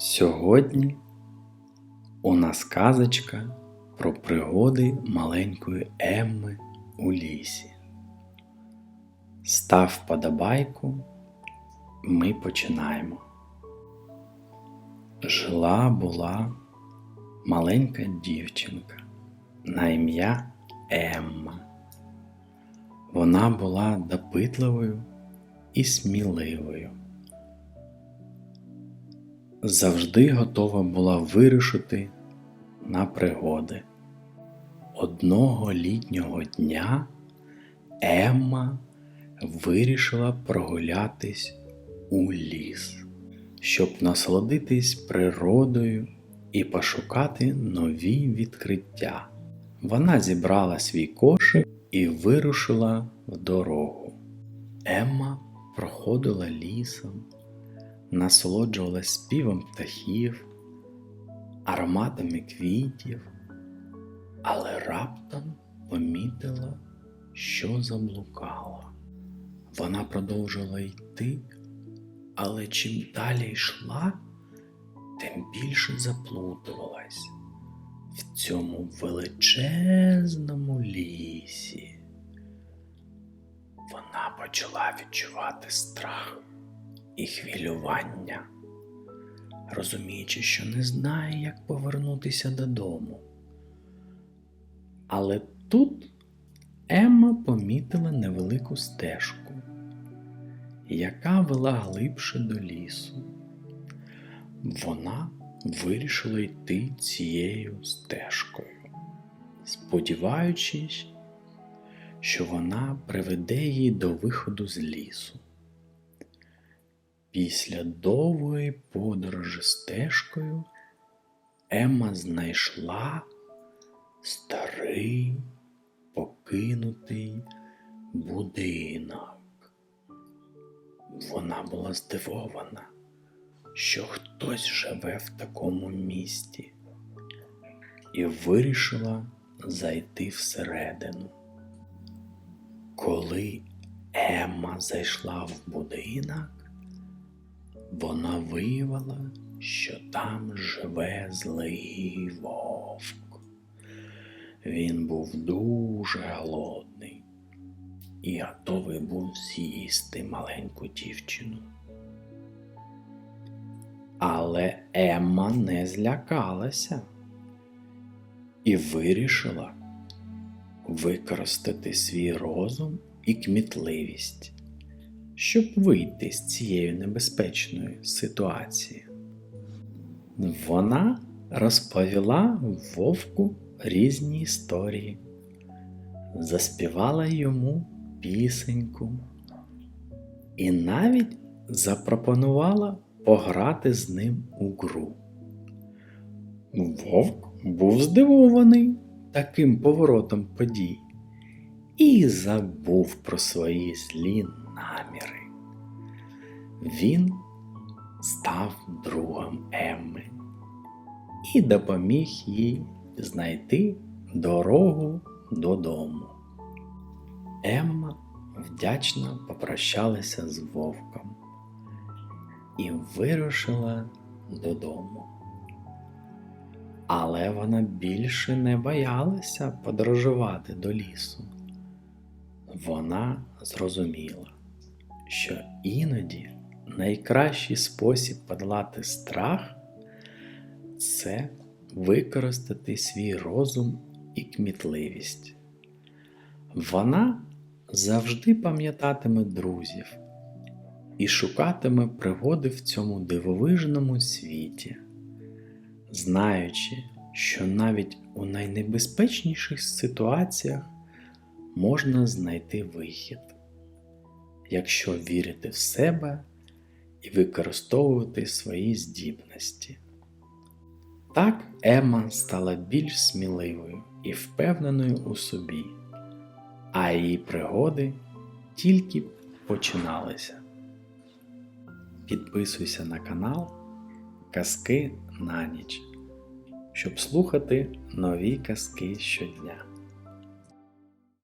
Сьогодні у нас казочка про пригоди маленької Емми у лісі. Став подобайку, ми починаємо. Жила була маленька дівчинка на ім'я Емма. Вона була допитливою і сміливою. Завжди готова була вирушити на пригоди. Одного літнього дня Емма вирішила прогулятись у ліс, щоб насолодитись природою і пошукати нові відкриття. Вона зібрала свій кошик і вирушила в дорогу. Емма проходила лісом, насолоджувалась співом птахів, ароматами квітів, але раптом помітила, що заблукала. Вона продовжила йти, але чим далі йшла, тим більше заплутувалась в цьому величезному лісі. Вона почала відчувати страх і хвилювання, розуміючи, що не знає, як повернутися додому. Але тут Емма помітила невелику стежку, яка вела глибше до лісу. Вона вирішила йти цією стежкою, сподіваючись, що вона приведе її до виходу з лісу. Після довгої подорожі стежкою Емма знайшла старий покинутий будинок. Вона була здивована, що хтось живе в такому місті, і вирішила зайти всередину. Коли Емма зайшла в будинок, вона виявила, що там живе злий вовк. Він був дуже голодний і готовий був з'їсти маленьку дівчину. Але Емма не злякалася і вирішила використати свій розум і кмітливість, щоб вийти з цієї небезпечної ситуації. Вона розповіла вовку різні історії, заспівала йому пісеньку і навіть запропонувала пограти з ним у гру. Вовк був здивований таким поворотом подій і забув про свої злі наміри. Він став другом Емми і допоміг їй знайти дорогу додому. Емма вдячно попрощалася з вовком і вирушила додому. Але вона більше не боялася подорожувати до лісу. Вона зрозуміла, що іноді найкращий спосіб подолати страх це використати свій розум і кмітливість. Вона завжди пам'ятатиме друзів і шукатиме пригоди в цьому дивовижному світі, знаючи, що навіть у найнебезпечніших ситуаціях можна знайти вихід, якщо вірити в себе і використовувати свої здібності. Так Емма стала більш сміливою і впевненою у собі, а її пригоди тільки починалися. Підписуйся на канал Казки на ніч, щоб слухати нові казки щодня.